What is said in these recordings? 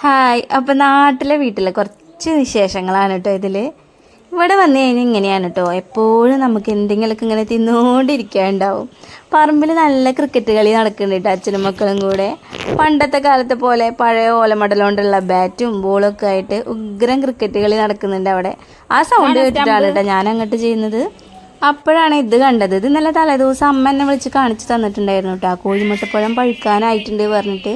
Hi അപ്പോൾ നാട്ടിലെ വീട്ടിലെ കുറച്ച് വിശേഷങ്ങളാണ് കേട്ടോ ഇതിൽ ഇവിടെ വന്നു കഴിഞ്ഞാൽ ഇങ്ങനെയാണ് കേട്ടോ എപ്പോഴും നമുക്ക് എന്തെങ്കിലുമൊക്കെ ഇങ്ങനെ തിന്നുകൊണ്ടിരിക്കാനുണ്ടാവും പറമ്പിൽ നല്ല ക്രിക്കറ്റ് കളി നടക്കുന്നുണ്ട് കേട്ടോ അച്ഛനും മക്കളും കൂടെ. പണ്ടത്തെ കാലത്തെ പോലെ പഴയ ഓലമടൽ കൊണ്ടുള്ള ബാറ്റും ബോളും ഒക്കെ ആയിട്ട് ഉഗ്രം ക്രിക്കറ്റ് കളി നടക്കുന്നുണ്ട് അവിടെ. ആ സൗണ്ട് കേട്ടിട്ടാണ് കേട്ടോ ഞാൻ അങ്ങോട്ട് ചെയ്യുന്നത്. അപ്പോഴാണ് ഇത് കണ്ടത്. ഇത് നല്ല തലേദിവസം അമ്മ എന്നെ വിളിച്ച് കാണിച്ചു തന്നിട്ടുണ്ടായിരുന്നു കേട്ടോ ആ കോഴിമുട്ടപ്പഴം പഴുക്കാനായിട്ടുണ്ട് പറഞ്ഞിട്ട്.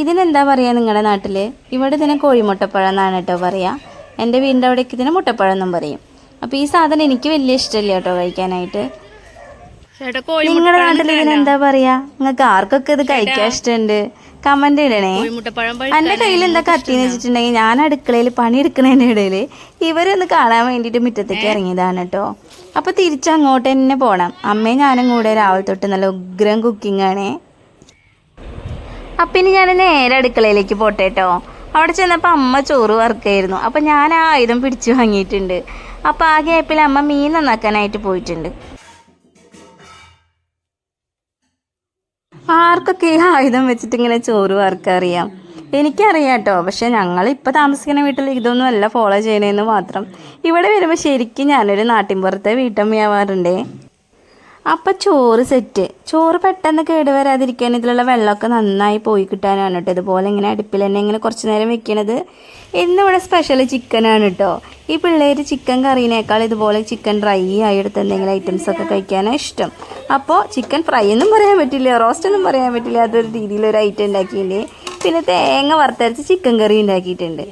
ഇതിനെന്താ പറയുക നിങ്ങളുടെ നാട്ടിൽ ഇവിടെ ഇതിനെ കോഴിമുട്ടപ്പഴം എന്നാണ് കേട്ടോ പറയുക എന്റെ വീടിന്റെ അവിടേക്ക് ഇതിനെ മുട്ടപ്പഴം എന്നും പറയും. അപ്പോൾ ഈ സാധനം എനിക്ക് വലിയ ഇഷ്ടമില്ല കേട്ടോ കഴിക്കാനായിട്ട്. നിങ്ങളുടെ നാട്ടിൽ ഇതിനെന്താ പറയാ? നിങ്ങൾക്ക് ആർക്കൊക്കെ ഇത് കഴിക്കാൻ ഇഷ്ടമുണ്ട് കമന്റ് ഇടണേ. എന്റെ എന്റെ കയ്യിൽ എന്താ കത്തിന്ന് വെച്ചിട്ടുണ്ടെങ്കിൽ ഞാൻ അടുക്കളയിൽ പണി പണിയെടുക്കുന്നതിന്റെ ഇടയിൽ ഇവരൊന്ന് കാണാൻ വേണ്ടിയിട്ട് മുറ്റത്തേക്ക് ഇറങ്ങിയതാണ് കേട്ടോ. അപ്പോൾ തിരിച്ചങ്ങോട്ട് തന്നെ പോണം. അമ്മയും ഞാനും കൂടെ രാവിലെ തൊട്ട് നല്ല ഉഗ്രം കുക്കിംഗ് ആണേ. അപ്പം ഇനി ഞാൻ നേരെ അടുക്കളയിലേക്ക് പോട്ടെ കേട്ടോ അവിടെ ചെന്നപ്പോൾ അമ്മ ചോറ് വറുക്കായിരുന്നു. അപ്പം ഞാൻ ആ ആയുധം പിടിച്ചു വാങ്ങിയിട്ടുണ്ട്. അപ്പോൾ ആ ഗ്യാപ്പിൽ അമ്മ മീൻ നന്നാക്കാനായിട്ട് പോയിട്ടുണ്ട്. ആർക്കൊക്കെ ഈ ആയുധം വെച്ചിട്ട് ഇങ്ങനെ ചോറ് വറുക്കറിയാം എനിക്കറിയാം കേട്ടോ പക്ഷെ ഞങ്ങൾ ഇപ്പോൾ താമസിക്കുന്ന വീട്ടിൽ ഇതൊന്നും അല്ല ഫോളോ ചെയ്യണമെന്ന് മാത്രം. ഇവിടെ വരുമ്പോൾ ശരിക്കും ഞാനൊരു നാട്ടിൻപുറത്തെ വീട്ടമ്മയാവാറുണ്ടേ. അപ്പം ചോറ് സെറ്റ് ചോറ് പെട്ടെന്ന് കേട് വരാതിരിക്കാൻ ഇതിലുള്ള വെള്ളമൊക്കെ നന്നായി പോയി കിട്ടാനാണ് കേട്ടോ ഇതുപോലെ ഇങ്ങനെ അടുപ്പിൽ തന്നെ ഇങ്ങനെ കുറച്ച് നേരം വെക്കണത്. ഇന്നിവിടെ സ്പെഷ്യൽ ചിക്കനാണ് കേട്ടോ ഈ പിള്ളേർ ചിക്കൻ കറീനേക്കാൾ ഇതുപോലെ ചിക്കൻ ഡ്രൈ ആയി എടുത്ത് എന്തെങ്കിലും ഐറ്റംസ് ഒക്കെ കഴിക്കാനാണ് ഇഷ്ടം. അപ്പോൾ ചിക്കൻ ഫ്രൈ ഒന്നും പറയാൻ പറ്റില്ല റോസ്റ്റ് ഒന്നും പറയാൻ പറ്റില്ല. അതൊരു രീതിയിലൊരു ഐറ്റം ഉണ്ടാക്കിയിട്ടുണ്ട്. പിന്നെ തേങ്ങ വറുത്തരച്ച് ചിക്കൻ കറി ഉണ്ടാക്കിയിട്ടുണ്ട്.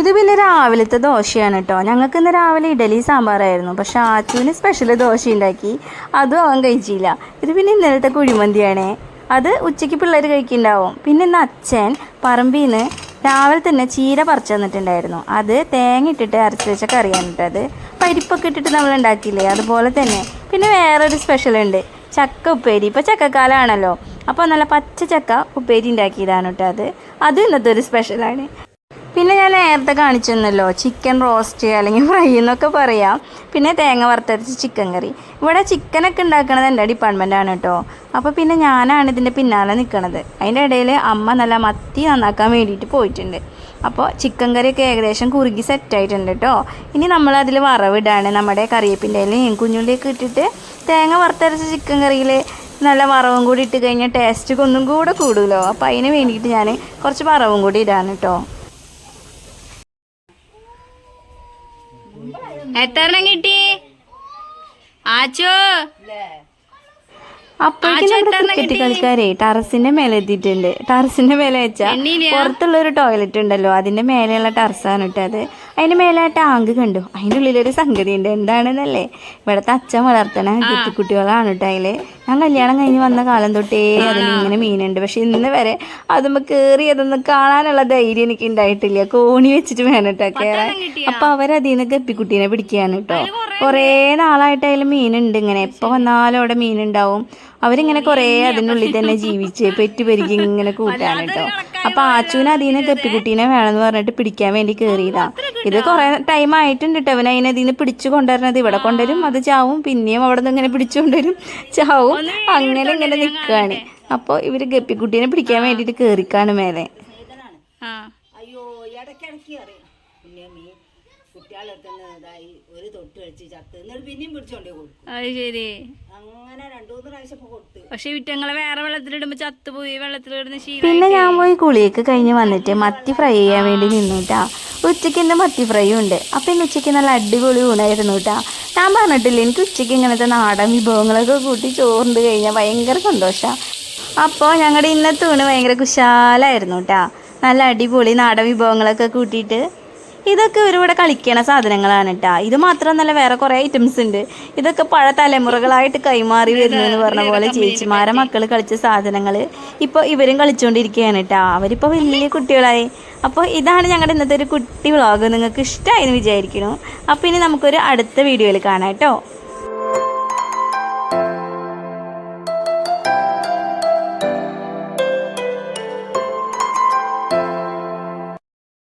ഇത് പിന്നെ രാവിലത്തെ ദോശയാണ് കേട്ടോ ഞങ്ങൾക്ക് ഇന്ന് രാവിലെ ഇഡലി സാമ്പാറായിരുന്നു. പക്ഷെ ആച്ചുവിന് സ്പെഷ്യൽ ദോശ ഉണ്ടാക്കി അതും അവൻ കഴിച്ചില്ല. ഇത് പിന്നെ ഇന്നലത്തെ കുഴിമന്തിയാണേ. അത് ഉച്ചയ്ക്ക് പിള്ളേർ കഴിക്കുന്നുണ്ടാവും പിന്നെ ഇന്ന് അച്ഛൻ പറമ്പിൽ നിന്ന് രാവിലെ തന്നെ ചീര പറിച്ചു തന്നിട്ടുണ്ടായിരുന്നു. അത് തേങ്ങ ഇട്ടിട്ട് അരച്ച് വെച്ച കറിയാണ് കേട്ടത് പരിപ്പൊക്കെ ഇട്ടിട്ട് നമ്മൾ ഉണ്ടാക്കിയില്ലേ അതുപോലെ തന്നെ. പിന്നെ വേറൊരു സ്പെഷ്യൽ ഉണ്ട്. ചക്ക ഉപ്പേരി. ഇപ്പോൾ ചക്കക്കാലമാണല്ലോ അപ്പോൾ നല്ല പച്ച ചക്ക ഉപ്പേരി ഉണ്ടാക്കിയതാണ് കേട്ടോ അത്. അതും ഇന്നത്തെ ഒരു സ്പെഷ്യലാണ് പിന്നെ ഞാൻ നേരത്തെ കാണിച്ചെന്നല്ലോ ചിക്കൻ റോസ്റ്റ് അല്ലെങ്കിൽ ഫ്രൈ എന്നൊക്കെ പറയാം. പിന്നെ തേങ്ങ വറുത്തരച്ച് ചിക്കൻ കറി. ഇവിടെ ചിക്കനൊക്കെ ഉണ്ടാക്കുന്നത് എന്റെ ഡിപ്പാർട്ട്മെന്റാണ് കേട്ടോ അപ്പോൾ പിന്നെ ഞാനാണ് ഇതിന്റെ പിന്നാലെ നിൽക്കണത് അതിന്റെ ഇടയിൽ അമ്മ നല്ല മത്തി നന്നാക്കാൻ വേണ്ടിയിട്ട് പോയിട്ടുണ്ട്. അപ്പോൾ ചിക്കൻ കറിയൊക്കെ ഏകദേശം കുറുകി സെറ്റായിട്ടുണ്ട് കേട്ടോ ഇനി നമ്മൾ അതിൽ വറവിടാണ്. നമ്മുടെ കറിവേപ്പിന്റെ ഇലയും കുഞ്ഞുള്ളിയൊക്കെ ഇട്ടിട്ട് തേങ്ങ വറുത്തരച്ച ചിക്കൻ കറിയിൽ നല്ല വറവും കൂടി ഇട്ട് കഴിഞ്ഞാൽ ടേസ്റ്റ് ഒന്നും കൂടെ കൂടുമല്ലോ അപ്പോൾ അതിന് വേണ്ടിയിട്ട് ഞാൻ കുറച്ച് വറവും കൂടി ഇടാണ് കേട്ടോ എത്ര കിട്ടി? ആച്ചോ. കളിക്കാരെ ടെറസിന്റെ മേലെ എത്തിയിട്ടുണ്ട്. ടെറസിന്റെ മേലെ വെച്ചാൽ പുറത്തുള്ള ഒരു ടോയ്ലറ്റ് ഉണ്ടല്ലോ അതിന്റെ മേലെയുള്ള ടെറസാണ് ഇട്ടത് അതിന്റെ മേലെ ടാങ്ക് കണ്ടു. അതിന്റെ ഉള്ളിലൊരു സംഗതി ഉണ്ട് എന്താണെന്നല്ലേ? ഇവിടുത്തെ അച്ഛൻ വളർത്തണ കുട്ടികളാണ് കേട്ടോ അതിൽ ഞാൻ കല്യാണം കഴിഞ്ഞ് വന്ന കാലം തൊട്ടേ അതിന് ഇങ്ങനെ മീനുണ്ട്. പക്ഷെ ഇന്ന് വരെ അതുമ്പോൾ കയറിയതൊന്നും കാണാനുള്ള ധൈര്യം എനിക്ക് ഉണ്ടായിട്ടില്ല. കോണി വെച്ചിട്ട് വേണം കേട്ടോ കയറാൻ അപ്പൊ അവരതിൽ നിന്ന് ഗപ്പിക്കുട്ടീനെ പിടിക്കുകയാണ് കേട്ടോ. കുറേ നാളായിട്ട് അതിൽ മീനുണ്ട് ഇങ്ങനെ. എപ്പോൾ വന്നാലും അവിടെ മീനുണ്ടാവും. അവരിങ്ങനെ കുറേ അതിനുള്ളിൽ തന്നെ ജീവിച്ച് പെറ്റുപെരുകി ഇങ്ങനെ കൂട്ടാണ് കേട്ടോ. അപ്പൊ ആച്ചുവിനെ അതിൽ നിന്ന് ഗപ്പിക്കുട്ടീനെ വേണമെന്ന് പറഞ്ഞിട്ട് പിടിക്കാൻ വേണ്ടി കയറിയതാ ഇത് കുറേ ടൈം ആയിട്ടുണ്ട് കേട്ടോ അവൻ അതിനെ അതിൽ നിന്ന് പിടിച്ചു കൊണ്ടുവരണത്. ഇവിടെ കൊണ്ടുവരും അത് ചാവും. പിന്നെയും അവിടെ നിന്ന് ഇങ്ങനെ പിടിച്ചു കൊണ്ടുവരും ചാവും. അങ്ങനെ ഇങ്ങനെ നിൽക്കുകയാണ് അപ്പോൾ ഇവർ ഗപ്പിക്കുട്ടീനെ പിടിക്കാൻ വേണ്ടിട്ട് കയറിക്കാണ് മേലെ. അയ്യോ ഇടയ്ക്കിടയ്ക്ക് അറിയാം ഇതായി ഒരു തൊട്ട് ചത്ത് എന്നിട്ട് പിന്നെയും പിടിച്ചോണ്ടേ കൊടുക്കും. അത് ശരി. അങ്ങനെ രണ്ടുമൂന്ന് പ്രാവശ്യം കൊടുത്തു കൊടുത്ത്. പക്ഷെ വിറ്റങ്ങളെ വേറെ വെള്ളത്തിലിടുമ്പോ ചത്തുപോയി വെള്ളത്തിലിടുന്ന ശീലം പിന്നെ ഞാൻ പോയി കുളിയൊക്കെ കഴിഞ്ഞ് വന്നിട്ട് മത്തി ഫ്രൈ ചെയ്യാൻ വേണ്ടി നിന്നുട്ടാ. ഉച്ചയ്ക്ക് ഇന്ന് മത്തി ഫ്രൈ ഉണ്ട്. അപ്പം ഇന്ന് ഉച്ചയ്ക്ക് നല്ല അടിപൊളി ഊണായിരുന്നു കേട്ടാ ഞാൻ പറഞ്ഞിട്ടില്ല എനിക്ക് ഉച്ചയ്ക്ക് ഇങ്ങനത്തെ നാടൻ വിഭവങ്ങളൊക്കെ കൂട്ടി ചോറുണ്ട് കഴിഞ്ഞാൽ ഭയങ്കര സന്തോഷമാണ് അപ്പോൾ ഞങ്ങളുടെ ഇന്നത്തെ ഊണ് ഭയങ്കര കുശാലായിരുന്നു കേട്ടാ നല്ല അടിപൊളി നാടൻ വിഭവങ്ങളൊക്കെ കൂട്ടിയിട്ട് ഇതൊക്കെ ഇവരിവിടെ കളിക്കണ സാധനങ്ങളാണ് കേട്ടാ ഇത് മാത്രമല്ല വേറെ കുറേ ഐറ്റംസ് ഉണ്ട്. ഇതൊക്കെ പഴ തലമുറകളായിട്ട് കൈമാറി വരുന്നതെന്ന് പറഞ്ഞ പോലെ ചേച്ചിമാരെ മക്കൾ കളിച്ച സാധനങ്ങൾ ഇപ്പോൾ ഇവരും കളിച്ചുകൊണ്ടിരിക്കുകയാണ് കേട്ടാ അവരിപ്പോൾ വലിയ കുട്ടികളായി. അപ്പോൾ ഇതാണ് ഞങ്ങളുടെ ഇന്നത്തെ ഒരു കുട്ടി വ്ളോഗ്. നിങ്ങൾക്ക് ഇഷ്ടമായി എന്ന് വിചാരിക്കുന്നു. അപ്പോൾ ഇനി നമുക്കൊരു അടുത്ത വീഡിയോയിൽ കാണാം കേട്ടോ